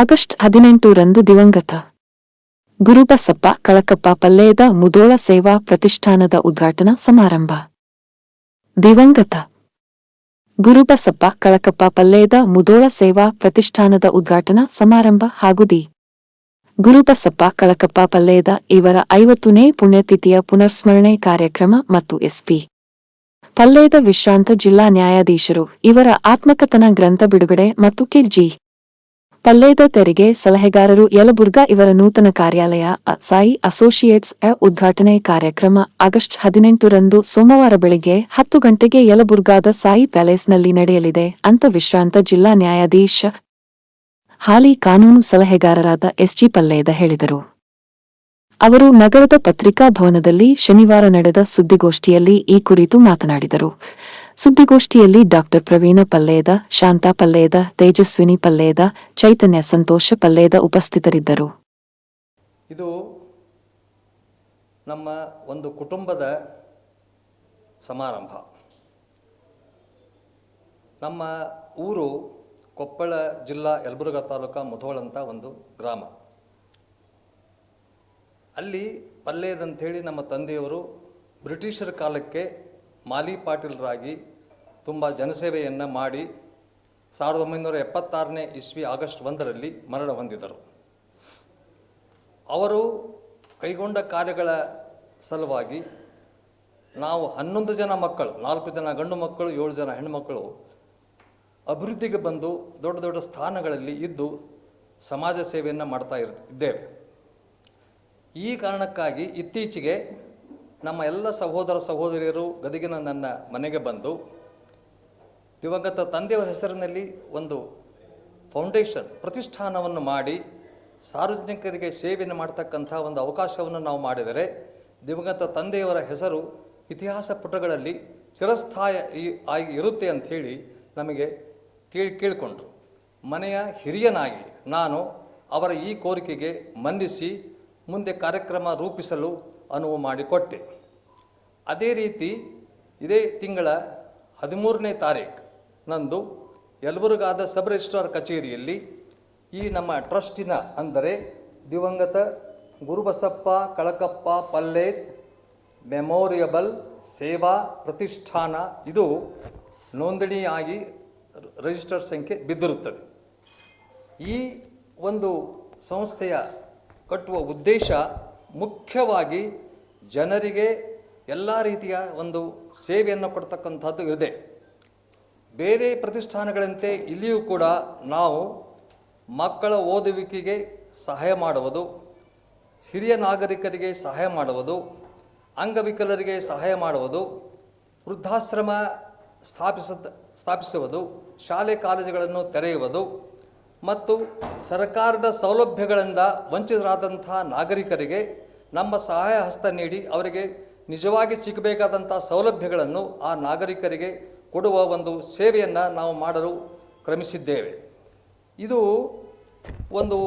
August ಹದಿನೆಂಟರಂದು ದಿವಂಗತ. ಗುರುಬಸಪ್ಪ ಕಳಕಪ್ಪ ಪಲ್ಲೇದ ಮುದೋಳ ಸೇವಾ ಪ್ರತಿಷ್ಠಾನದ ಉದ್ಘಾಟನಾ ಸಮಾರಂಭ. ದಿವಂಗತ. ಗುರುಬಸಪ್ಪ ಕಳಕಪ್ಪ ಪಲ್ಲೇದ ಮುದೋಳ ಸೇವಾ ಪ್ರತಿಷ್ಠಾನದ ಉದ್ಘಾಟನಾ ಸಮಾರಂಭ ಹಾಗೂ ದಿ. ಗುರುಬಸಪ್ಪ ಕಳಕಪ್ಪ ಪಲ್ಲೇದ ಇವರ ಐವತ್ತನೇ ಪುಣ್ಯತಿಥಿಯ ಪುನರ್ಸ್ಮರಣೆ ಕಾರ್ಯಕ್ರಮ ಮತ್ತು ಎಸ್ಪಿ. ಪಲ್ಲೇದ ವಿಶ್ರಾಂತ ಜಿಲ್ಲಾ ನ್ಯಾಯಾಧೀಶರು, ಇವರ ಆತ್ಮಕಥನ ಗ್ರಂಥ ಬಿಡುಗಡೆ ಮತ್ತು ಕಿರ್ಜಿ ಪಲ್ಲೇದ ತೆರಿಗೆ ಸಲಹೆಗಾರರು ಯಲಬುರ್ಗಾ ಇವರ ನೂತನ ಕಾರ್ಯಾಲಯ ಸಾಯಿ ಅಸೋಸಿಯೇಟ್ಸ್ ಉದ್ಘಾಟನೆ ಕಾರ್ಯಕ್ರಮ ಆಗಸ್ಟ್ ಹದಿನೆಂಟರಂದು ಸೋಮವಾರ ಬೆಳಗ್ಗೆ ಹತ್ತು ಗಂಟೆಗೆ ಯಲಬುರ್ಗಾದ ಸಾಯಿ ಪ್ಯಾಲೇಸ್ನಲ್ಲಿ ನಡೆಯಲಿದೆ. ಅಂತ ವಿಶ್ರಾಂತ ಜಿಲ್ಲಾ ನ್ಯಾಯಾಧೀಶ ಹಾಲಿ ಕಾನೂನು ಸಲಹೆಗಾರರಾದ ಎಸ್ಜಿ ಪಲ್ಲೇದ ಹೇಳಿದರು. ಅವರು ನಗರದ ಪತ್ರಿಕಾ ಭವನದಲ್ಲಿ ಶನಿವಾರ ನಡೆದ ಸುದ್ದಿಗೋಷ್ಠಿಯಲ್ಲಿ ಈ ಕುರಿತು ಮಾತನಾಡಿದರು. ಸುದ್ದಿಗೋಷ್ಠಿಯಲ್ಲಿ ಡಾಕ್ಟರ್ ಪ್ರವೀಣ ಪಲ್ಲೇದ, ಶಾಂತಾ ಪಲ್ಲೇದ, ತೇಜಸ್ವಿನಿ ಪಲ್ಲೇದ, ಚೈತನ್ಯ ಸಂತೋಷ ಪಲ್ಲೇದ ಉಪಸ್ಥಿತರಿದ್ದರು. ಇದು ನಮ್ಮ ಒಂದು ಕುಟುಂಬದ ಸಮಾರಂಭ. ನಮ್ಮ ಊರು ಕೊಪ್ಪಳ ಜಿಲ್ಲಾ ಯಲಬುರ್ಗಾ ತಾಲೂಕಾ ಮುಧೋಳ್ ಅಂತ ಒಂದು ಗ್ರಾಮ. ಅಲ್ಲಿ ಪಲ್ಲೇದಂಥೇಳಿ ನಮ್ಮ ತಂದೆಯವರು ಬ್ರಿಟಿಷರ ಕಾಲಕ್ಕೆ ಮಾಲಿ ಪಾಟೀಲರಾಗಿ ತುಂಬ ಜನಸೇವೆಯನ್ನು ಮಾಡಿ ಸಾವಿರದ ಒಂಬೈನೂರ ಎಪ್ಪತ್ತಾರನೇ ಇಸ್ವಿ ಆಗಸ್ಟ್ ಒಂದರಲ್ಲಿ ಮರಣ ಹೊಂದಿದರು. ಅವರು ಕೈಗೊಂಡ ಕಾರ್ಯಗಳ ಸಲುವಾಗಿ ನಾವು ಹನ್ನೊಂದು ಜನ ಮಕ್ಕಳು, ನಾಲ್ಕು ಜನ ಗಂಡು ಮಕ್ಕಳು, ಏಳು ಜನ ಹೆಣ್ಣುಮಕ್ಕಳು ಅಭಿವೃದ್ಧಿಗೆ ಬಂದು ದೊಡ್ಡ ದೊಡ್ಡ ಸ್ಥಾನಗಳಲ್ಲಿ ಇದ್ದು ಸಮಾಜ ಸೇವೆಯನ್ನು ಮಾಡ್ತಾ ಇರ್, ಇದ್ದೇವೆ. ಈ ಕಾರಣಕ್ಕಾಗಿ ಇತ್ತೀಚೆಗೆ ನಮ್ಮ ಎಲ್ಲ ಸಹೋದರ ಸಹೋದರಿಯರು ಗದಗಿನ ನನ್ನ ಮನೆಗೆ ಬಂದು ದಿವಂಗತ ತಂದೆಯವರ ಹೆಸರಿನಲ್ಲಿ ಒಂದು ಫೌಂಡೇಶನ್ ಪ್ರತಿಷ್ಠಾನವನ್ನು ಮಾಡಿ ಸಾರ್ವಜನಿಕರಿಗೆ ಸೇವೆಯನ್ನು ಮಾಡ್ತಕ್ಕಂಥ ಒಂದು ಅವಕಾಶವನ್ನು ನಾವು ಮಾಡಿದರೆ ದಿವಂಗತ ತಂದೆಯವರ ಹೆಸರು ಇತಿಹಾಸ ಪುಟಗಳಲ್ಲಿ ಚಿರಸ್ಥಾಯಿ ಆಗಿ ಇರುತ್ತೆ ಅಂಥೇಳಿ ನಮಗೆ ಕೇಳಿ ಕೇಳಿಕೊಂಡ್ರು. ಮನೆಯ ಹಿರಿಯನಾಗಿ ನಾನು ಅವರ ಈ ಕೋರಿಕೆಗೆ ಮನ್ನಿಸಿ ಮುಂದೆ ಕಾರ್ಯಕ್ರಮ ರೂಪಿಸಲು ಅನುವು ಮಾಡಿಕೊಟ್ಟೆ. ಅದೇ ರೀತಿ ಇದೇ ತಿಂಗಳ ಹದಿಮೂರನೇ ತಾರೀಕು ನಂದು ಯಲಬುರ್ಗಾದ ಸಬ್ ರಿಜಿಸ್ಟ್ರಾರ್ ಕಚೇರಿಯಲ್ಲಿ ಈ ನಮ್ಮ ಟ್ರಸ್ಟಿನ ಅಂದರೆ ದಿವಂಗತ ಗುರುಬಸಪ್ಪ ಕಳಕಪ್ಪ ಪಲ್ಲೇತ್ ಮೆಮೋರಿಯಬಲ್ ಸೇವಾ ಪ್ರತಿಷ್ಠಾನ ಇದು ನೋಂದಣಿಯಾಗಿ ರಿಜಿಸ್ಟರ್ ಸಂಖ್ಯೆ ಬಿದ್ದಿರುತ್ತದೆ. ಈ ಒಂದು ಸಂಸ್ಥೆಯ ಕಟ್ಟುವ ಉದ್ದೇಶ ಮುಖ್ಯವಾಗಿ ಜನರಿಗೆ ಎಲ್ಲ ರೀತಿಯ ಒಂದು ಸೇವೆಯನ್ನು ಕೊಡ್ತಕ್ಕಂಥದ್ದು ಇದೆ ಬೇರೆ ಪ್ರತಿಷ್ಠಾನಗಳಂತೆ ಇಲ್ಲಿಯೂ ಕೂಡ ನಾವು ಮಕ್ಕಳ ಓದುವಿಕೆಗೆ ಸಹಾಯ ಮಾಡುವುದು, ಹಿರಿಯ ನಾಗರಿಕರಿಗೆ ಸಹಾಯ ಮಾಡುವುದು, ಅಂಗವಿಕಲರಿಗೆ ಸಹಾಯ ಮಾಡುವುದು, ವೃದ್ಧಾಶ್ರಮ ಸ್ಥಾಪಿಸ ಸ್ಥಾಪಿಸುವುದು, ಶಾಲೆ ಕಾಲೇಜುಗಳನ್ನು ತೆರೆಯುವುದು ಮತ್ತು ಸರ್ಕಾರದ ಸೌಲಭ್ಯಗಳಿಂದ ವಂಚಿತರಾದಂಥ ನಾಗರಿಕರಿಗೆ ನಮ್ಮ ಸಹಾಯ ಹಸ್ತ ನೀಡಿ ಅವರಿಗೆ ನಿಜವಾಗಿ ಸಿಗಬೇಕಾದಂಥ ಸೌಲಭ್ಯಗಳನ್ನು ಆ ನಾಗರಿಕರಿಗೆ ಕೊಡುವ ಒಂದು ಸೇವೆಯನ್ನು ನಾವು ಮಾಡಲು ಕ್ರಮಿಸಿದ್ದೇವೆ. ಇದು ಒಂದು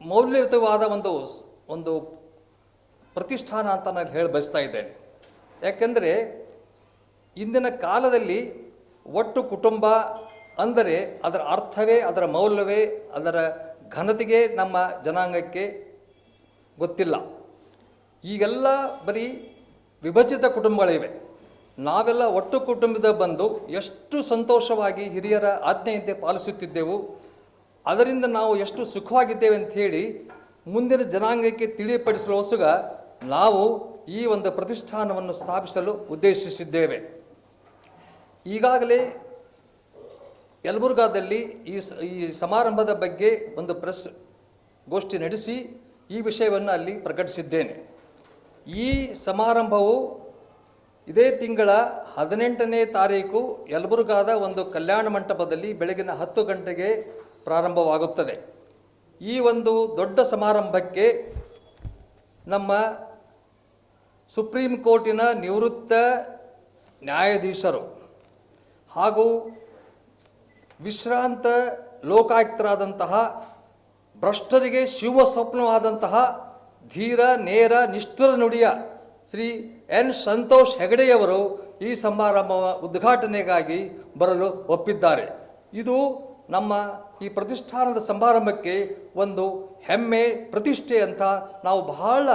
ಮೌಲ್ಯಯುತವಾದ ಒಂದು ಒಂದು ಪ್ರತಿಷ್ಠಾನ ಅಂತ ನಾನು ಹೇಳಿ ಬಯಸ್ತಾ ಇದ್ದೇನೆ. ಯಾಕೆಂದರೆ ಇಂದಿನ ಕಾಲದಲ್ಲಿ ಒಟ್ಟು ಕುಟುಂಬ ಅಂದರೆ ಅದರ ಅರ್ಥವೇ, ಅದರ ಮೌಲ್ಯವೇ, ಅದರ ಘನತೆಗೆ ನಮ್ಮ ಜನಾಂಗಕ್ಕೆ ಗೊತ್ತಿಲ್ಲ. ಈಗೆಲ್ಲ ಬರೀ ವಿಭಜಿತ ಕುಟುಂಬಗಳಿವೆ. ನಾವೆಲ್ಲ ಒಟ್ಟು ಕುಟುಂಬದ ಬಂದು ಎಷ್ಟು ಸಂತೋಷವಾಗಿ ಹಿರಿಯರ ಆಜ್ಞೆಯಂತೆ ಪಾಲಿಸುತ್ತಿದ್ದೆವು, ಅದರಿಂದ ನಾವು ಎಷ್ಟು ಸುಖವಾಗಿದ್ದೇವೆ ಅಂತ ಹೇಳಿ ಮುಂದಿನ ಜನಾಂಗಕ್ಕೆ ತಿಳಿಯಪಡಿಸಲೋಸುಗ ನಾವು ಈ ಒಂದು ಪ್ರತಿಷ್ಠಾನವನ್ನು ಸ್ಥಾಪಿಸಲು ಉದ್ದೇಶಿಸಿದ್ದೇವೆ. ಈಗಾಗಲೇ ಯಲಬುರ್ಗಾದಲ್ಲಿ ಈ ಈ ಸಮಾರಂಭದ ಬಗ್ಗೆ ಒಂದು ಪ್ರೆಸ್ ಗೋಷ್ಠಿ ನಡೆಸಿ ಈ ವಿಷಯವನ್ನು ಅಲ್ಲಿ ಪ್ರಕಟಿಸಿದ್ದೇನೆ. ಈ ಸಮಾರಂಭವು ಇದೇ ತಿಂಗಳ ಹದಿನೆಂಟನೇ ತಾರೀಕು ಯಲಬುರ್ಗಾದ ಒಂದು ಕಲ್ಯಾಣ ಮಂಟಪದಲ್ಲಿ ಬೆಳಗಿನ ಹತ್ತು ಗಂಟೆಗೆ ಪ್ರಾರಂಭವಾಗುತ್ತದೆ. ಈ ಒಂದು ದೊಡ್ಡ ಸಮಾರಂಭಕ್ಕೆ ನಮ್ಮ ಸುಪ್ರೀಂ ಕೋರ್ಟಿನ ನಿವೃತ್ತ ನ್ಯಾಯಾಧೀಶರು ಹಾಗೂ ವಿಶ್ರಾಂತ ಲೋಕಾಯುಕ್ತರಾದಂತಹ, ಭ್ರಷ್ಟರಿಗೆ ಶಿವ ಸ್ವಪ್ನವಾದಂತಹ ಧೀರ, ನೇರ, ನಿಷ್ಠುರ ನುಡಿಯ ಶ್ರೀ ಎನ್ ಸಂತೋಷ್ ಹೆಗಡೆಯವರು ಈ ಸಮಾರಂಭ ಉದ್ಘಾಟನೆಗಾಗಿ ಬರಲು ಒಪ್ಪಿದ್ದಾರೆ. ಇದು ನಮ್ಮ ಈ ಪ್ರತಿಷ್ಠಾನದ ಸಮಾರಂಭಕ್ಕೆ ಒಂದು ಹೆಮ್ಮೆ, ಪ್ರತಿಷ್ಠೆ ಅಂತ ನಾವು ಬಹಳ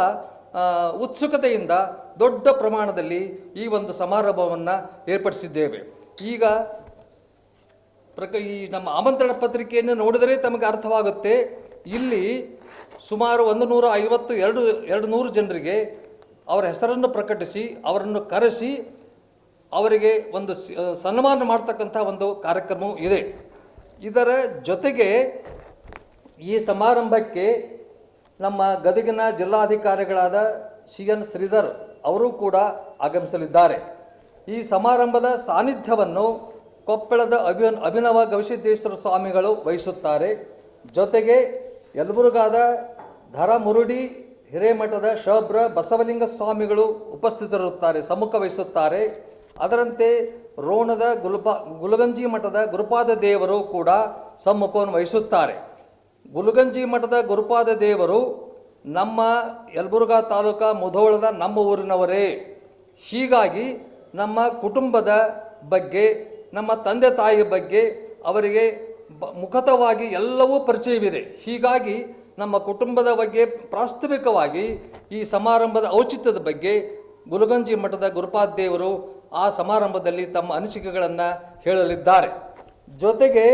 ಉತ್ಸುಕತೆಯಿಂದ ದೊಡ್ಡ ಪ್ರಮಾಣದಲ್ಲಿ ಈ ಒಂದು ಸಮಾರಂಭವನ್ನು ಏರ್ಪಡಿಸಿದ್ದೇವೆ. ಈಗ ಪ್ರಕ ಈ ನಮ್ಮ ಆಮಂತ್ರಣ ಪತ್ರಿಕೆಯನ್ನು ನೋಡಿದರೆ ತಮಗೆ ಅರ್ಥವಾಗುತ್ತೆ. ಇಲ್ಲಿ ಸುಮಾರು ಒಂದು ನೂರ ಐವತ್ತು ಎರಡು ಎರಡು ನೂರು ಜನರಿಗೆ ಅವರ ಹೆಸರನ್ನು ಪ್ರಕಟಿಸಿ, ಅವರನ್ನು ಕರೆಸಿ, ಅವರಿಗೆ ಒಂದು ಸನ್ಮಾನ ಮಾಡ್ತಕ್ಕಂಥ ಒಂದು ಕಾರ್ಯಕ್ರಮವೂ ಇದೆ. ಇದರ ಜೊತೆಗೆ ಈ ಸಮಾರಂಭಕ್ಕೆ ನಮ್ಮ ಗದಗಿನ ಜಿಲ್ಲಾಧಿಕಾರಿಗಳಾದ ಸಿ ಎನ್ ಶ್ರೀಧರ್ ಅವರು ಕೂಡ ಆಗಮಿಸಲಿದ್ದಾರೆ. ಈ ಸಮಾರಂಭದ ಸಾನ್ನಿಧ್ಯವನ್ನು ಕೊಪ್ಪಳದ ಅಭಿ, ಅಭಿನವ ಗವಿಸಿದ್ದೇಶ್ವರ ಸ್ವಾಮಿಗಳು ವಹಿಸುತ್ತಾರೆ. ಜೊತೆಗೆ ಯಲಬುರ್ಗಾದ ಧರ ಮುರುಡಿ ಹಿರೇಮಠದ ಶಬ್ರ ಬಸವಲಿಂಗ ಸ್ವಾಮಿಗಳು ಉಪಸ್ಥಿತರಿರುತ್ತಾರೆ ಸಮ್ಮುಖ ವಹಿಸುತ್ತಾರೆ ಅದರಂತೆ ರೋಣದ ಗುಲ್ಬಾ ಗುಲಗಂಜಿ ಮಠದ ಗುರುಪಾದ ದೇವರು ಕೂಡ ಸಮ್ಮುಖವನ್ನು ವಹಿಸುತ್ತಾರೆ. ಗುಲಗಂಜಿ ಮಠದ ಗುರುಪಾದ ದೇವರು ನಮ್ಮ ಯಲಬುರ್ಗಾ ತಾಲೂಕಾ ಮುಧೋಳದ ನಮ್ಮ ಊರಿನವರೇ. ಹೀಗಾಗಿ ನಮ್ಮ ಕುಟುಂಬದ ಬಗ್ಗೆ ನಮ್ಮ ತಂದೆ ತಾಯಿಯ ಬಗ್ಗೆ ಅವರಿಗೆ ಬ, ಮುಖತವಾಗಿ ಎಲ್ಲವೂ ಪರಿಚಯವಿದೆ. ಹೀಗಾಗಿ ನಮ್ಮ ಕುಟುಂಬದ ಬಗ್ಗೆ ಪ್ರಾಸ್ತಾವಿಕವಾಗಿ ಈ ಸಮಾರಂಭದ ಔಚಿತ್ಯದ ಬಗ್ಗೆ ಗುಲಗಂಜಿ ಮಠದ ಗುರುಪಾದೇವರು ಆ ಸಮಾರಂಭದಲ್ಲಿ ತಮ್ಮ ಅನಿಸಿಕೆಗಳನ್ನು ಹೇಳಲಿದ್ದಾರೆ. ಜೊತೆಗೆ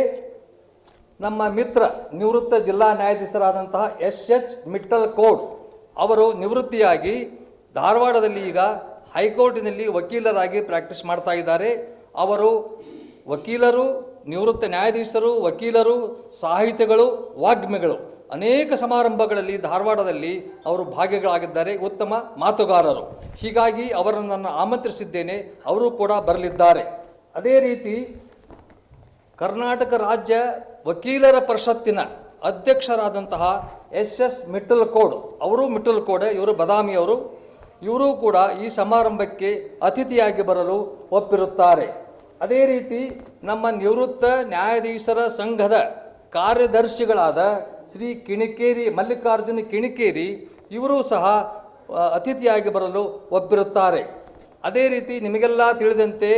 ನಮ್ಮ ಮಿತ್ರ ನಿವೃತ್ತ ಜಿಲ್ಲಾ ನ್ಯಾಯಾಧೀಶರಾದಂತಹ ಎಸ್ ಎಚ್ ಮಿಟ್ಟಲ್ ಕೋಡ್ ಅವರು ನಿವೃತ್ತಿಯಾಗಿ ಧಾರವಾಡದಲ್ಲಿ ಈಗ ಹೈಕೋರ್ಟಿನಲ್ಲಿ ವಕೀಲರಾಗಿ ಪ್ರಾಕ್ಟೀಸ್ ಮಾಡ್ತಾ ಇದ್ದಾರೆ. ಅವರು ವಕೀಲರು, ನಿವೃತ್ತ ನ್ಯಾಯಾಧೀಶರು, ವಕೀಲರು ಸಾಹಿತಿಗಳು ವಾಗ್ಮಿಗಳು. ಅನೇಕ ಸಮಾರಂಭಗಳಲ್ಲಿ ಧಾರವಾಡದಲ್ಲಿ ಅವರು ಭಾಗಿಗಳಾಗಿದ್ದಾರೆ, ಉತ್ತಮ ಮಾತುಗಾರರು. ಹೀಗಾಗಿ ಅವರನ್ನು ನಾನು ಆಮಂತ್ರಿಸಿದ್ದೇನೆ, ಅವರು ಕೂಡ ಬರಲಿದ್ದಾರೆ. ಅದೇ ರೀತಿ ಕರ್ನಾಟಕ ರಾಜ್ಯ ವಕೀಲರ ಪರಿಷತ್ತಿನ ಅಧ್ಯಕ್ಷರಾದಂತಹ ಎಸ್ ಎಸ್ ಮಿಟ್ಟಲ್ ಕೋಡ್ ಅವರು ಮಿಟ್ಟಲ್ ಕೋಡೆ ಇವರು ಬದಾಮಿಯವರು, ಇವರು ಕೂಡ ಈ ಸಮಾರಂಭಕ್ಕೆ ಅತಿಥಿಯಾಗಿ ಬರಲು ಒಪ್ಪಿರುತ್ತಾರೆ. ಅದೇ ರೀತಿ ನಮ್ಮ ನಿವೃತ್ತ ನ್ಯಾಯಾಧೀಶರ ಸಂಘದ ಕಾರ್ಯದರ್ಶಿಗಳಾದ ಶ್ರೀ ಕಿಣಿಕೇರಿ, ಮಲ್ಲಿಕಾರ್ಜುನ ಕಿಣಿಕೇರಿ, ಇವರು ಸಹ ಅತಿಥಿಯಾಗಿ ಬರಲು ಒಬ್ಬಿರುತ್ತಾರೆ. ಅದೇ ರೀತಿ ನಿಮಗೆಲ್ಲ ತಿಳಿದಂತೆ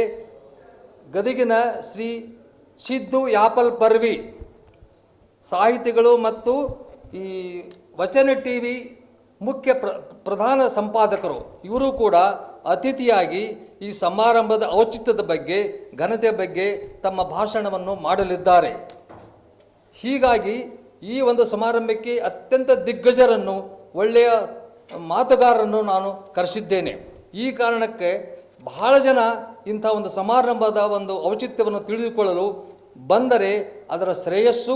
ಗದಗಿನ ಶ್ರೀ ಸಿದ್ದು ಯಾಪಲ್ ಪರ್ವಿ ಸಾಹಿತಿಗಳು ಮತ್ತು ಈ ವಚನ ಟಿ ವಿ ಮುಖ್ಯ ಪ್ರ, ಪ್ರಧಾನ ಸಂಪಾದಕರು, ಇವರು ಕೂಡ ಅತಿಥಿಯಾಗಿ ಈ ಸಮಾರಂಭದ ಔಚಿತ್ಯದ ಬಗ್ಗೆ ಘನತೆ ಬಗ್ಗೆ ತಮ್ಮ ಭಾಷಣವನ್ನು ಮಾಡಲಿದ್ದಾರೆ. ಹೀಗಾಗಿ ಈ ಒಂದು ಸಮಾರಂಭಕ್ಕೆ ಅತ್ಯಂತ ದಿಗ್ಗಜರನ್ನು, ಒಳ್ಳೆಯ ಮಾತುಗಾರರನ್ನು ನಾನು ಕರೆಸಿದ್ದೇನೆ. ಈ ಕಾರಣಕ್ಕೆ ಬಹಳ ಜನ ಇಂಥ ಒಂದು ಸಮಾರಂಭದ ಒಂದು ಔಚಿತ್ಯವನ್ನು ತಿಳಿದುಕೊಳ್ಳಲು ಬಂದರೆ ಅದರ ಶ್ರೇಯಸ್ಸು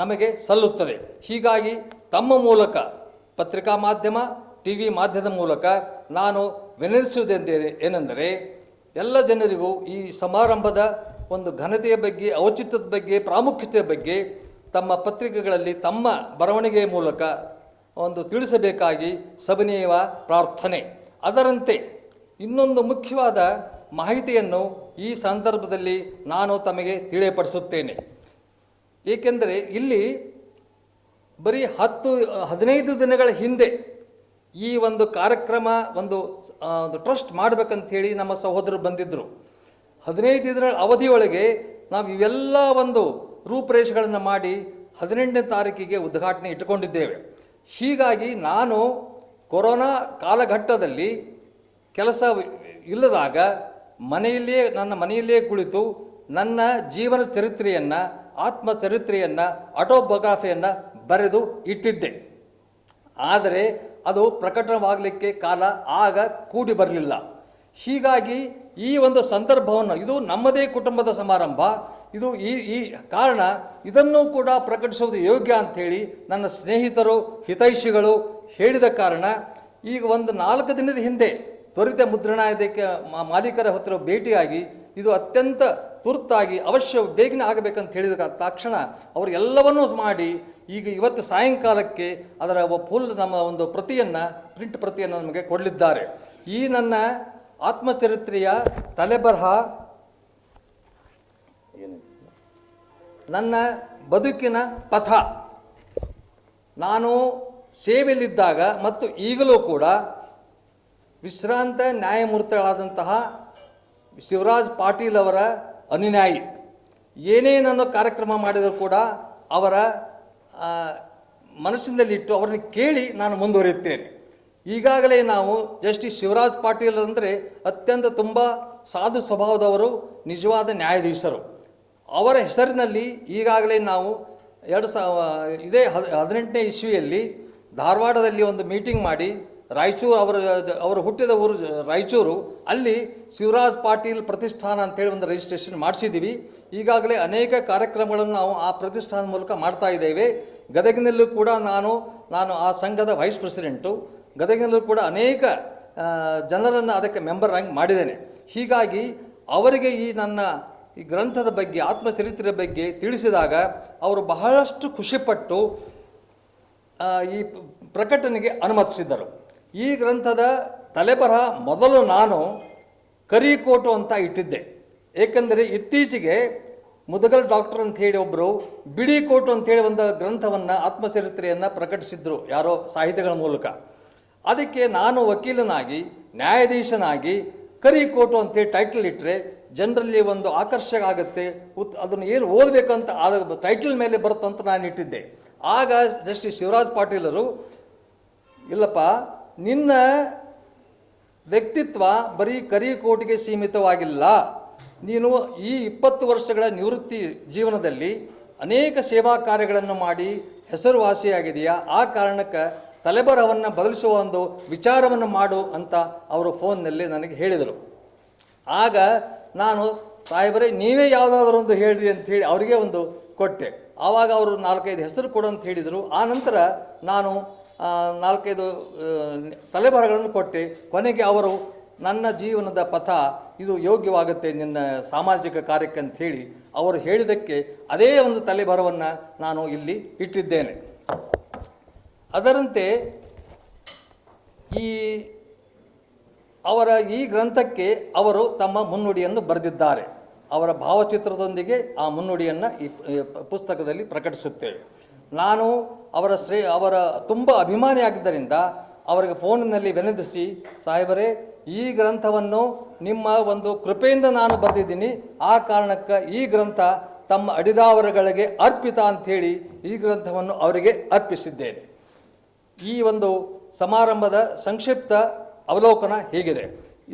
ನಮಗೆ ಸಲ್ಲುತ್ತದೆ. ಹೀಗಾಗಿ ತಮ್ಮ ಮೂಲಕ ಪತ್ರಿಕಾ ಮಾಧ್ಯಮ, ಟಿ ವಿ ಮಾಧ್ಯಮದ ಮೂಲಕ ನಾನು ವಿನಂತಿಸುವುದೆಂದರೆ ಏನೆಂದರೆ ಎಲ್ಲ ಜನರಿಗೂ ಈ ಸಮಾರಂಭದ ಒಂದು ಘನತೆಯ ಬಗ್ಗೆ, ಔಚಿತ್ಯದ ಬಗ್ಗೆ, ಪ್ರಾಮುಖ್ಯತೆಯ ಬಗ್ಗೆ ತಮ್ಮ ಪತ್ರಿಕೆಗಳಲ್ಲಿ ತಮ್ಮ ಬರವಣಿಗೆಯ ಮೂಲಕ ಒಂದು ತಿಳಿಸಬೇಕಾಗಿ ಸಭನೀಯವ ಪ್ರಾರ್ಥನೆ. ಅದರಂತೆ ಇನ್ನೊಂದು ಮುಖ್ಯವಾದ ಮಾಹಿತಿಯನ್ನು ಈ ಸಂದರ್ಭದಲ್ಲಿ ನಾನು ತಮಗೆ ತಿಳಿಯಪಡಿಸುತ್ತೇನೆ. ಏಕೆಂದರೆ ಇಲ್ಲಿ ಬರೀ ಹತ್ತು, ಹದಿನೈದು ದಿನಗಳ ಹಿಂದೆ ಈ ಒಂದು ಕಾರ್ಯಕ್ರಮ ಒಂದು ಒಂದು ಟ್ರಸ್ಟ್ ಮಾಡಬೇಕಂಥೇಳಿ ನಮ್ಮ ಸಹೋದರರು ಬಂದಿದ್ದರು ಹದಿನೈದು ದಿನ ಅವಧಿಯೊಳಗೆ ನಾವು ಇವೆಲ್ಲ ಒಂದು ರೂಪುರೇಷೆಗಳನ್ನು ಮಾಡಿ ಹದಿನೆಂಟನೇ ತಾರೀಕಿಗೆ ಉದ್ಘಾಟನೆ ಇಟ್ಟುಕೊಂಡಿದ್ದೇವೆ. ಹೀಗಾಗಿ ನಾನು ಕೊರೋನಾ ಕಾಲಘಟ್ಟದಲ್ಲಿ ಕೆಲಸ ಇಲ್ಲದಾಗ ಮನೆಯಲ್ಲಿಯೇ, ನನ್ನ ಮನೆಯಲ್ಲಿಯೇ ಕುಳಿತು ನನ್ನ ಜೀವನ ಚರಿತ್ರೆಯನ್ನು, ಆತ್ಮಚರಿತ್ರೆಯನ್ನು ಚರಿತ್ರೆಯನ್ನು ಆಟೋಬಯೋಗ್ರಫಿಯನ್ನು ಬರೆದು ಇಟ್ಟಿದ್ದೆ. ಆದರೆ ಅದು ಪ್ರಕಟವಾಗಲಿಕ್ಕೆ ಕಾಲ ಆಗ ಕೂಡಿ ಬರಲಿಲ್ಲ. ಹೀಗಾಗಿ ಈ ಒಂದು ಸಂದರ್ಭವನ್ನು, ಇದು ನಮ್ಮದೇ ಕುಟುಂಬದ ಸಮಾರಂಭ, ಇದು ಈ ಈ ಕಾರಣ ಇದನ್ನು ಕೂಡ ಪ್ರಕಟಿಸುವುದು ಯೋಗ್ಯ ಅಂಥೇಳಿ ನನ್ನ ಸ್ನೇಹಿತರು, ಹಿತೈಷಿಗಳು ಹೇಳಿದ ಕಾರಣ ಈಗ ಒಂದು ನಾಲ್ಕು ದಿನದ ಹಿಂದೆ ತ್ವರಿತ ಮುದ್ರಣ ಇದಕ್ಕೆ ಮಾಲೀಕರ ಹತ್ತಿರ ಭೇಟಿಯಾಗಿ ಇದು ಅತ್ಯಂತ ತುರ್ತಾಗಿ ಅವಶ್ಯ ಬೇಗನೆ ಆಗಬೇಕಂತ ಹೇಳಿದ ತಕ್ಷಣ ಅವರು ಎಲ್ಲವನ್ನೂ ಮಾಡಿ ಈಗ ಇವತ್ತು ಸಾಯಂಕಾಲಕ್ಕೆ ಅದರ ಫುಲ್ ನಮ್ಮ ಒಂದು ಪ್ರತಿಯನ್ನು, ಪ್ರಿಂಟ್ ಪ್ರತಿಯನ್ನು ನಮಗೆ ಕೊಡಲಿದ್ದಾರೆ. ಈ ನನ್ನ ಆತ್ಮಚರಿತ್ರೆಯ ತಲೆಬರಹ ನನ್ನ ಬದುಕಿನ ಪಥ ನಾನು ಸೇವೆಯಲ್ಲಿದ್ದಾಗ ಮತ್ತು ಈಗಲೂ ಕೂಡ ವಿಶ್ರಾಂತ ನ್ಯಾಯಮೂರ್ತಿಗಳಾದಂತಹ ಶಿವರಾಜ್ ಪಾಟೀಲ್ ಅವರ ಅನುಯಾಯಿ. ಏನೇ ನನ್ನ ಕಾರ್ಯಕ್ರಮ ಮಾಡಿದರೂ ಕೂಡ ಅವರ ಮನಸ್ಸಿನಲ್ಲಿಟ್ಟು ಅವರನ್ನು ಕೇಳಿ ನಾನು ಮುಂದುವರಿಯುತ್ತೇನೆ. ಈಗಾಗಲೇ ನಾವು ಜಸ್ಟಿಸ್ ಶಿವರಾಜ್ ಪಾಟೀಲ್ ಅಂದರೆ ಅತ್ಯಂತ ತುಂಬ ಸಾಧು ಸ್ವಭಾವದವರು, ನಿಜವಾದ ನ್ಯಾಯಾಧೀಶರು. ಅವರ ಹೆಸರಿನಲ್ಲಿ ಈಗಾಗಲೇ ನಾವು ಎರಡು ಸಾವ ಇದೇ ಹದ್, ಹದಿನೆಂಟನೇ ಇಸ್ವಿಯಲ್ಲಿ ಧಾರವಾಡದಲ್ಲಿ ಒಂದು ಮೀಟಿಂಗ್ ಮಾಡಿ ರಾಯಚೂರು ಅವರ, ಅವರು ಹುಟ್ಟಿದ ಊರು ರಾಯಚೂರು, ಅಲ್ಲಿ ಶಿವರಾಜ್ ಪಾಟೀಲ್ ಪ್ರತಿಷ್ಠಾನ ಅಂತೇಳಿ ಒಂದು ರಿಜಿಸ್ಟ್ರೇಷನ್ ಮಾಡಿಸಿದ್ದೀವಿ ಈಗಾಗಲೇ ಅನೇಕ ಕಾರ್ಯಕ್ರಮಗಳನ್ನು ನಾವು ಆ ಪ್ರತಿಷ್ಠಾನದ ಮೂಲಕ ಮಾಡ್ತಾ ಇದ್ದೇವೆ. ಗದಗಿನಲ್ಲೂ ಕೂಡ ನಾನು ನಾನು ಆ ಸಂಘದ ವೈಸ್ ಪ್ರೆಸಿಡೆಂಟು ಗದಗಿನಲ್ಲೂ ಕೂಡ ಅನೇಕ ಜನರನ್ನು ಅದಕ್ಕೆ ಮೆಂಬರ್ ಆಗಿ ಮಾಡಿದ್ದೇನೆ. ಹೀಗಾಗಿ ಅವರಿಗೆ ಈ ನನ್ನ ಈ ಗ್ರಂಥದ ಬಗ್ಗೆ ಆತ್ಮಚರಿತ್ರೆ ಬಗ್ಗೆ ತಿಳಿಸಿದಾಗ ಅವರು ಬಹಳಷ್ಟು ಖುಷಿಪಟ್ಟು ಈ ಪ್ರಕಟಣೆಗೆ ಅನುಮತಿಸಿದ್ದರು. ಈ ಗ್ರಂಥದ ತಲೆಬರಹ ಮೊದಲು ನಾನು ಕರಿಕೋಟು ಅಂತ ಇಟ್ಟಿದ್ದೆ. ಏಕೆಂದರೆ ಇತ್ತೀಚೆಗೆ ಮುದಗಲ್ ಡಾಕ್ಟರ್ ಅಂತ ಹೇಳಿ ಒಬ್ಬರು ಬಿಳಿ ಕೋಟು ಅಂತೇಳಿ ಒಂದು ಗ್ರಂಥವನ್ನು ಆತ್ಮಚರಿತ್ರೆಯನ್ನು ಪ್ರಕಟಿಸಿದ್ರು. ಯಾರೋ ಸಾಹಿತ್ಯಗಳ ಮೂಲಕ. ಅದಕ್ಕೆ ನಾನು ವಕೀಲನಾಗಿ, ನ್ಯಾಯಾಧೀಶನಾಗಿ ಕರಿಕೋಟು ಅಂತೇಳಿ ಟೈಟಲ್ ಇಟ್ಟರೆ ಜನರಲ್ಲಿ ಒಂದು ಆಕರ್ಷಕ ಆಗುತ್ತೆ, ಉತ್ ಅದನ್ನು ಏನು ಓದಬೇಕಂತ ಆದ ಟೈಟಲ್ ಮೇಲೆ ಬರುತ್ತಂತ ನಾನು ಇಟ್ಟಿದ್ದೆ. ಆಗ ಜಸ್ಟಿಸ್ ಶಿವರಾಜ್ ಪಾಟೀಲರು, ಇಲ್ಲಪ್ಪ ನಿನ್ನ ವ್ಯಕ್ತಿತ್ವ ಬರೀ ಕರಿಕೋಟಿಗೆ ಸೀಮಿತವಾಗಿಲ್ಲ. ನೀನು ಈ ಇಪ್ಪತ್ತು ವರ್ಷಗಳ ನಿವೃತ್ತಿ ಜೀವನದಲ್ಲಿ ಅನೇಕ ಸೇವಾ ಕಾರ್ಯಗಳನ್ನು ಮಾಡಿ ಹೆಸರುವಾಸಿಯಾಗಿದೆಯಾ ಆ ಕಾರಣಕ್ಕೆ ತಲೆಬರವನ್ನು ಬದಲಿಸುವ ಒಂದು ವಿಚಾರವನ್ನು ಮಾಡು ಅಂತ ಅವರು ಫೋನ್ನಲ್ಲಿ ನನಗೆ ಹೇಳಿದರು. ಆಗ ನಾನು ಸಾಹೇಬರೇ ನೀವೇ ಯಾವುದಾದ್ರೂ ಒಂದು ಹೇಳ್ರಿ ಅಂತ ಹೇಳಿ ಅವರಿಗೆ ಒಂದು ಕೊಟ್ಟೆ. ಆವಾಗ ಅವರು ನಾಲ್ಕೈದು ಹೆಸರು ಕೊಡು ಅಂತ ಹೇಳಿದರು. ಆ ನಂತರ ನಾನು ನಾಲ್ಕೈದು ತಲೆಬಾರಗಳನ್ನು ತಲೆಬರಹಗಳನ್ನು ಕೊಟ್ಟೆ ಕೊನೆಗೆ ಅವರು ನನ್ನ ಜೀವನದ ಪಥ, ಇದು ಯೋಗ್ಯವಾಗುತ್ತೆ ನಿನ್ನ ಸಾಮಾಜಿಕ ಕಾರ್ಯಕ್ಕೆ ಅಂತ ಹೇಳಿ ಅವರು ಹೇಳಿದ್ದಕ್ಕೆ ಅದೇ ಒಂದು ತಲೆಬರವನ್ನು ನಾನು ಇಲ್ಲಿ ಇಟ್ಟಿದ್ದೇನೆ. ಅದರಂತೆ ಈ ಅವರ ಈ ಗ್ರಂಥಕ್ಕೆ ಅವರು ತಮ್ಮ ಮುನ್ನುಡಿಯನ್ನು ಬರೆದಿದ್ದಾರೆ. ಅವರ ಭಾವಚಿತ್ರದೊಂದಿಗೆ ಆ ಮುನ್ನುಡಿಯನ್ನು ಈ ಪುಸ್ತಕದಲ್ಲಿ ಪ್ರಕಟಿಸುತ್ತೇವೆ. ನಾನು ಅವರ ಶ್ರೇ ಅವರ ತುಂಬ ಅಭಿಮಾನಿಯಾಗಿದ್ದರಿಂದ ಅವರಿಗೆ ಫೋನಿನಲ್ಲಿ ವಿನಂತಿಸಿ ಸಾಹೇಬರೇ, ಈ ಗ್ರಂಥವನ್ನು ನಿಮ್ಮ ಒಂದು ಕೃಪೆಯಿಂದ ನಾನು ಬರೆದಿದ್ದೀನಿ. ಆ ಕಾರಣಕ್ಕೆ ಈ ಗ್ರಂಥ ತಮ್ಮ ಅಡಿದಾವರಗಳಿಗೆ ಅರ್ಪಿತ ಅಂಥೇಳಿ ಈ ಗ್ರಂಥವನ್ನು ಅವರಿಗೆ ಅರ್ಪಿಸಿದ್ದೇನೆ. ಈ ಒಂದು ಸಮಾರಂಭದ ಸಂಕ್ಷಿಪ್ತ ಅವಲೋಕನ ಹೀಗಿದೆ.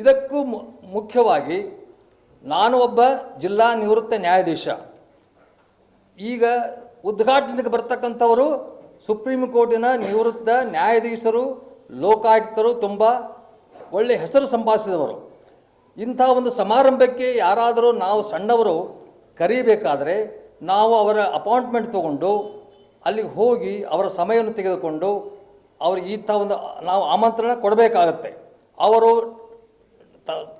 ಇದಕ್ಕೂ ಮುಖ್ಯವಾಗಿ ನಾನು ಒಬ್ಬ ಜಿಲ್ಲಾ ನಿವೃತ್ತ ನ್ಯಾಯಾಧೀಶ. ಈಗ ಉದ್ಘಾಟನೆಗೆ ಬರ್ತಕ್ಕಂಥವರು ಸುಪ್ರೀಂ ಕೋರ್ಟಿನ ನಿವೃತ್ತ ನ್ಯಾಯಾಧೀಶರು, ಲೋಕಾಯುಕ್ತರು ತುಂಬ ಒಳ್ಳೆ ಹೆಸರು ಸಂಪಾದಿಸಿದವರು ಇಂಥ ಒಂದು ಸಮಾರಂಭಕ್ಕೆ ಯಾರಾದರೂ ನಾವು ಸಣ್ಣವರು ಕರೀಬೇಕಾದರೆ ನಾವು ಅವರ ಅಪಾಯಿಂಟ್ಮೆಂಟ್ ತಗೊಂಡು ಅಲ್ಲಿಗೆ ಹೋಗಿ ಅವರ ಸಮಯವನ್ನು ತೆಗೆದುಕೊಂಡು ಅವ್ರಿಗೆ ಇಂಥ ಒಂದು ನಾವು ಆಮಂತ್ರಣ ಕೊಡಬೇಕಾಗತ್ತೆ. ಅವರು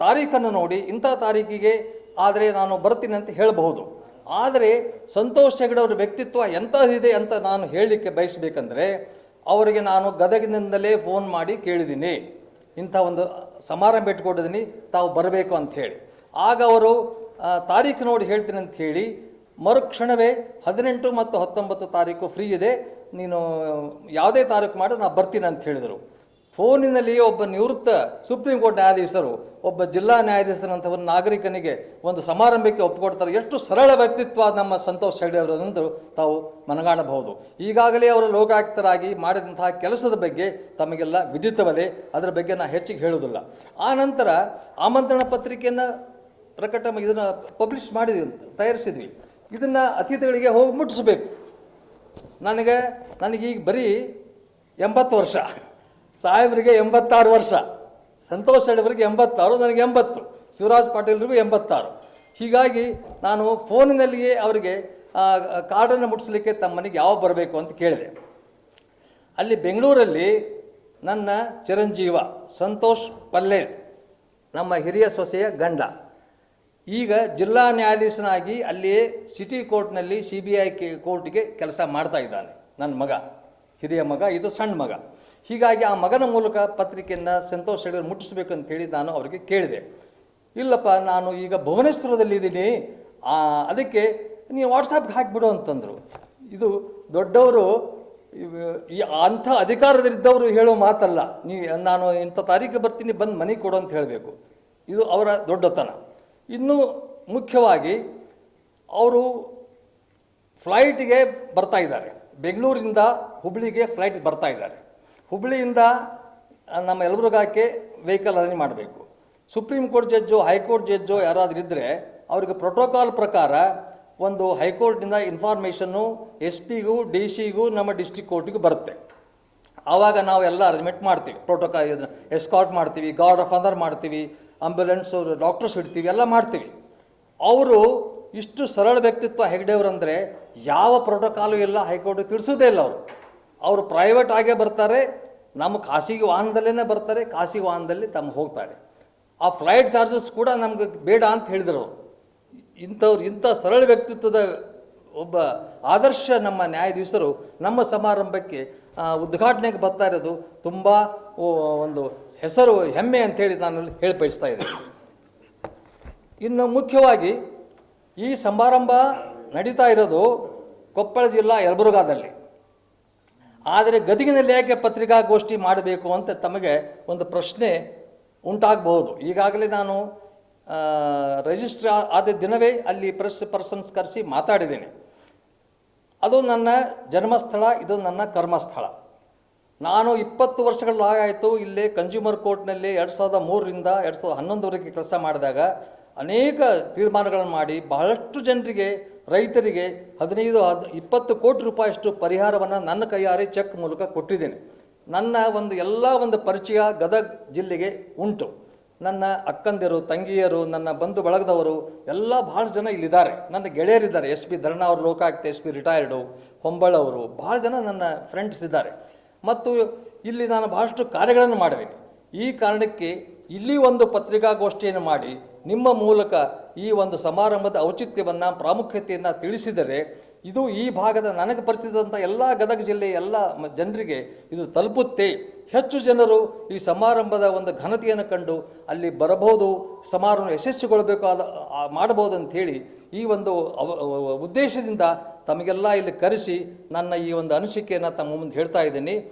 ತಾರೀಖನ್ನು ನೋಡಿ ಇಂಥ ತಾರೀಖಿಗೆ ಆದರೆ ನಾನು ಬರ್ತೀನಿ ಅಂತ ಹೇಳಬಹುದು. ಆದರೆ ಸಂತೋಷ್ ಹೆಗಡೆಯವ್ರ ವ್ಯಕ್ತಿತ್ವ ಎಂಥದ್ದಿದೆ ಅಂತ ನಾನು ಹೇಳಲಿಕ್ಕೆ ಬಯಸಬೇಕಂದ್ರೆ, ಅವರಿಗೆ ನಾನು ಗದಗಿನಿಂದಲೇ ಫೋನ್ ಮಾಡಿ ಕೇಳಿದ್ದೀನಿ. ಇಂಥ ಒಂದು ಸಮಾರಂಭ ಇಟ್ಕೊಂಡಿದ್ದೀನಿ, ತಾವು ಬರಬೇಕು ಅಂಥೇಳಿ ಆಗ ಅವರು ತಾರೀಖು ನೋಡಿ ಹೇಳ್ತೀನಿ ಅಂತ ಹೇಳಿ, ಮರುಕ್ಷಣವೇ ಹದಿನೆಂಟು ಮತ್ತು ಹತ್ತೊಂಬತ್ತು ತಾರೀಕು ಫ್ರೀ ಇದೆ, ನೀನು ಯಾವುದೇ ತಾರೀಕು ಮಾಡಿ ನಾನು ಬರ್ತೀನಿ ಅಂತ ಹೇಳಿದರು. ಫೋನಿನಲ್ಲಿಯೇ ಒಬ್ಬ ನಿವೃತ್ತ ಸುಪ್ರೀಂ ಕೋರ್ಟ್ ನ್ಯಾಯಾಧೀಶರು, ಒಬ್ಬ ಜಿಲ್ಲಾ ನ್ಯಾಯಾಧೀಶರಂಥ ಒಂದು ನಾಗರಿಕನಿಗೆ ಒಂದು ಸಮಾರಂಭಕ್ಕೆ ಒಪ್ಪಿಕೊಡ್ತಾರೆ. ಎಷ್ಟು ಸರಳ ವ್ಯಕ್ತಿತ್ವ ನಮ್ಮ ಸಂತೋಷ್ ಹೆಗಡೆ ಅವರನ್ನು ತಾವು ಮನಗಾಣಬಹುದು. ಈಗಾಗಲೇ ಅವರು ಲೋಕಾಯುಕ್ತರಾಗಿ ಮಾಡಿದಂತಹ ಕೆಲಸದ ಬಗ್ಗೆ ತಮಗೆಲ್ಲ ವಿದಿತವದೆ, ಅದರ ಬಗ್ಗೆ ನಾನು ಹೆಚ್ಚಿಗೆ ಹೇಳುವುದಿಲ್ಲ. ಆ ನಂತರ ಆಮಂತ್ರಣ ಪತ್ರಿಕೆಯನ್ನು ಪ್ರಕಟ ಇದನ್ನು ಪಬ್ಲಿಷ್ ಮಾಡಿದ್ವಿ, ತಯಾರಿಸಿದ್ವಿ. ಇದನ್ನು ಅತಿಥಿಗಳಿಗೆ ಹೋಗಿ ಮುಟ್ಟಿಸ್ಬೇಕು. ನನಗೆ, ನನಗೀಗ ಬರೀ ಎಂಬತ್ತು ವರ್ಷ. ಸಾಹೇಬರಿಗೆ ಎಂಬತ್ತಾರು ವರ್ಷ, ಸಂತೋಷ್ ಹೆಗಡೆಯವರಿಗೆ ಎಂಬತ್ತಾರು, ನನಗೆ ಎಂಬತ್ತು, ಶಿವರಾಜ್ ಪಾಟೀಲ್ರಿಗೂ ಎಂಬತ್ತಾರು. ಹೀಗಾಗಿ ನಾನು ಫೋನಿನಲ್ಲಿಯೇ ಅವರಿಗೆ ಕಾರ್ಡನ್ನು ಮುಟ್ಟಿಸ್ಲಿಕ್ಕೆ ತಮ್ಮ ಮನೆಗೆ ಯಾವ ಬರಬೇಕು ಅಂತ ಕೇಳಿದೆ. ಅಲ್ಲಿ ಬೆಂಗಳೂರಲ್ಲಿ ನನ್ನ ಚಿರಂಜೀವ ಸಂತೋಷ್ ಪಲ್ಲೆ, ನಮ್ಮ ಹಿರಿಯ ಸೊಸೆಯ ಗಂಡ. ಈಗ ಜಿಲ್ಲಾ ನ್ಯಾಯಾಧೀಶನಾಗಿ ಅಲ್ಲಿಯೇ ಸಿಟಿ ಕೋರ್ಟ್ನಲ್ಲಿ ಸಿ ಬಿ ಐ ಕೋರ್ಟಿಗೆ ಕೆಲಸ ಮಾಡ್ತಾ ಇದ್ದಾನೆ, ನನ್ನ ಮಗ, ಹಿರಿಯ ಮಗ, ಇದು ಸಣ್ಣ ಮಗ. ಹೀಗಾಗಿ ಆ ಮಗನ ಮೂಲಕ ಪತ್ರಿಕೆಯನ್ನು ಸಂತೋಷ್ ಹೆಗಡೆ ಮುಟ್ಟಿಸ್ಬೇಕು ಅಂತೇಳಿ ನಾನು ಅವರಿಗೆ ಕೇಳಿದೆ. ಇಲ್ಲಪ್ಪ, ನಾನು ಈಗ ಭುವನೇಶ್ವರದಲ್ಲಿ ಇದ್ದೀನಿ. ಅದಕ್ಕೆ ನೀವು ವಾಟ್ಸಪ್ಗೆ ಹಾಕಿಬಿಡು ಅಂತಂದರು. ಇದು ದೊಡ್ಡವರು ಈ ಅಂಥ ಅಧಿಕಾರದಲ್ಲಿದ್ದವರು ಹೇಳೋ ಮಾತಲ್ಲ. ನೀ, ನಾನು ಇಂಥ ತಾರೀಕು ಬರ್ತೀನಿ, ಬಂದು ಮನೆ ಕೊಡು ಅಂತ ಹೇಳಬೇಕು. ಇದು ಅವರ ದೊಡ್ಡತನ. ಇನ್ನು ಮುಖ್ಯವಾಗಿ ಅವರು ಫ್ಲೈಟಿಗೆ ಬರ್ತಾ ಇದ್ದಾರೆ. ಬೆಂಗಳೂರಿಂದ ಹುಬ್ಳಿಗೆ ಫ್ಲೈಟ್ ಬರ್ತಾ ಇದ್ದಾರೆ. ಹುಬ್ಳಿಯಿಂದ ಆ, ನಮ್ಮ ಯಲಬುರ್ಗಾಕ್ಕೆ ವೆಹಿಕಲ್ ಅರೇಂಜ್ ಮಾಡಬೇಕು. Supreme court judge high court judge ಯಾರಾದರೂ ಇದ್ದರೆ ಅವ್ರಿಗೆ ಪ್ರೋಟೋಕಾಲ್ ಪ್ರಕಾರ ಒಂದು ಹೈಕೋರ್ಟ್ನಿಂದ ಇನ್ಫಾರ್ಮೇಷನ್ನು ಎಸ್ ಪಿಗೂ ಡಿ ಸಿಗೂ ನಮ್ಮ ಡಿಸ್ಟ್ರಿಕ್ಟ್ ಕೋರ್ಟಿಗೂ ಬರುತ್ತೆ. ಆವಾಗ ನಾವು ಎಲ್ಲ ಅರೇಂಜ್ಮೆಂಟ್ ಮಾಡ್ತೀವಿ. ಪ್ರೋಟೋಕಾಲ್ ಎಸ್ಕಾಟ್ ಮಾಡ್ತೀವಿ ಗಾರ್ಡ್ ಆಫ್ ಆನರ್ ಮಾಡ್ತೀವಿ ಆಂಬ್ಯುಲೆನ್ಸು ಡಾಕ್ಟರ್ಸ್ ಇಡ್ತೀವಿ ಎಲ್ಲ ಮಾಡ್ತೀವಿ. ಅವರು ಇಷ್ಟು ಸರಳ ವ್ಯಕ್ತಿತ್ವ ಹೆಗ್ಡೆಯವರು ಅಂದರೆ ಯಾವ ಪ್ರೋಟೋಕಾಲು ಇಲ್ಲ ಹೈಕೋರ್ಟ್ ತಿಳಿಸೋದೇ ಇಲ್ಲ ಅವರು. ಅವರು ಪ್ರೈವೇಟ್ ಆಗೇ ಬರ್ತಾರೆ, ನಮ್ಮ ಖಾಸಗಿ ವಾಹನದಲ್ಲೇ ಬರ್ತಾರೆ, ಖಾಸಗಿ ವಾಹನದಲ್ಲಿ ತಮ್ಮ ಹೋಗ್ತಾರೆ. ಆ ಫ್ಲೈಟ್ ಚಾರ್ಜಸ್ ಕೂಡ ನಮ್ಗೆ ಬೇಡ ಅಂತ ಹೇಳಿದರು ಇಂಥವ್ರು ಇಂಥ ಸರಳ ವ್ಯಕ್ತಿತ್ವದ ಒಬ್ಬ ಆದರ್ಶ ನಮ್ಮ ನ್ಯಾಯಾಧೀಶರು ನಮ್ಮ ಸಮಾರಂಭಕ್ಕೆ ಉದ್ಘಾಟನೆಗೆ ಬರ್ತಾ ಇರೋದು ತುಂಬ ಒಂದು ಹೆಸರು, ಹೆಮ್ಮೆ ಅಂತೇಳಿ ನಾನು ಹೇಳಿ ಇದ್ದೇನೆ. ಇನ್ನು ಮುಖ್ಯವಾಗಿ ಈ ಸಮಾರಂಭ ನಡೀತಾ ಇರೋದು ಕೊಪ್ಪಳ ಜಿಲ್ಲಾ ಯಲಬುರ್ಗಾದಲ್ಲಿ. ಆದರೆ ಗದಗಿನಲ್ಲಿ ಯಾಕೆ ಪತ್ರಿಕಾಗೋಷ್ಠಿ ಮಾಡಬೇಕು ಅಂತ ತಮಗೆ ಒಂದು ಪ್ರಶ್ನೆ ಉಂಟಾಗಬಹುದು. ಈಗಾಗಲೇ ನಾನು ರಿಜಿಸ್ಟ್ರ್ ಆದ ದಿನವೇ ಅಲ್ಲಿ ಪ್ರೆಸ್ ಪರ್ಸನ್ಸ್ ಕರೆಸಿ ಮಾತಾಡಿದ್ದೀನಿ. ಅದು ನನ್ನ ಜನ್ಮಸ್ಥಳ, ಇದು ನನ್ನ ಕರ್ಮಸ್ಥಳ. ನಾನು ಇಪ್ಪತ್ತು ವರ್ಷಗಳಾಗಾಯಿತು ಇಲ್ಲೇ ಕನ್ಸ್ಯೂಮರ್ ಕೋರ್ಟ್ನಲ್ಲಿ ಎರಡು ಸಾವಿರದ ಮೂರರಿಂದ ಎರಡು ಸಾವಿರದ ಹನ್ನೊಂದವರೆಗೆ ಕೆಲಸ ಮಾಡಿದಾಗ ಅನೇಕ ತೀರ್ಮಾನಗಳನ್ನು ಮಾಡಿ ಬಹಳಷ್ಟು ಜನರಿಗೆ ರೈತರಿಗೆ ಹದಿನೈದು ಹದ್ ಇಪ್ಪತ್ತು ಕೋಟಿ ರೂಪಾಯಿಯಷ್ಟು ಪರಿಹಾರವನ್ನು ನನ್ನ ಕೈಯಾರೆ ಚೆಕ್ ಮೂಲಕ ಕೊಟ್ಟಿದ್ದೇನೆ. ನನ್ನ ಒಂದು ಎಲ್ಲ ಒಂದು ಪರಿಚಯ ಗದಗ ಜಿಲ್ಲೆಗೆ ಉಂಟು. ನನ್ನ ಅಕ್ಕಂದಿರು, ತಂಗಿಯರು, ನನ್ನ ಬಂಧು ಬಳಗದವರು ಎಲ್ಲ ಭಾಳ ಜನ ಇಲ್ಲಿದ್ದಾರೆ. ನನ್ನ ಗೆಳೆಯರಿದ್ದಾರೆ. ಎಸ್ ಪಿ ಧರ್ಣ ಅವರು ಲೋಕಾಯುಕ್ತ ಎಸ್ ಪಿ ರಿಟೈರ್ಡು ಹೊಂಬಳವರು ಭಾಳ ಜನ ನನ್ನ ಫ್ರೆಂಡ್ಸ್ ಇದ್ದಾರೆ. ಮತ್ತು ಇಲ್ಲಿ ನಾನು ಬಹಳಷ್ಟು ಕಾರ್ಯಗಳನ್ನು ಮಾಡಿದ್ದೀನಿ. ಈ ಕಾರಣಕ್ಕೆ ಇಲ್ಲಿ ಒಂದು ಪತ್ರಿಕಾಗೋಷ್ಠಿಯನ್ನು ಮಾಡಿ ನಿಮ್ಮ ಮೂಲಕ ಈ ಒಂದು ಸಮಾರಂಭದ ಔಚಿತ್ಯವನ್ನು, ಪ್ರಾಮುಖ್ಯತೆಯನ್ನು ತಿಳಿಸಿದರೆ ಇದು ಈ ಭಾಗದ ನನಗೆ ಪರಿಚಿತಂಥ ಎಲ್ಲ ಗದಗ ಜಿಲ್ಲೆಯ ಎಲ್ಲ ಜನರಿಗೆ ಇದು ತಲುಪುತ್ತೆ. ಹೆಚ್ಚು ಜನರು ಈ ಸಮಾರಂಭದ ಒಂದು ಘನತೆಯನ್ನು ಕಂಡು ಅಲ್ಲಿ ಬರಬಹುದು, ಸಮಾರಂಭ ಯಶಸ್ವಿಗೊಳ್ಳಬೇಕಾದ ಮಾಡಬಹುದು ಅಂಥೇಳಿ ಈ ಒಂದು ಉದ್ದೇಶದಿಂದ ತಮಗೆಲ್ಲ ಇಲ್ಲಿ ಕರೆಸಿ ನನ್ನ ಈ ಒಂದು ಅನಿಸಿಕೆಯನ್ನು ತಮ್ಮ ಮುಂದೆ ಹೇಳ್ತಾ ಇದ್ದೀನಿ.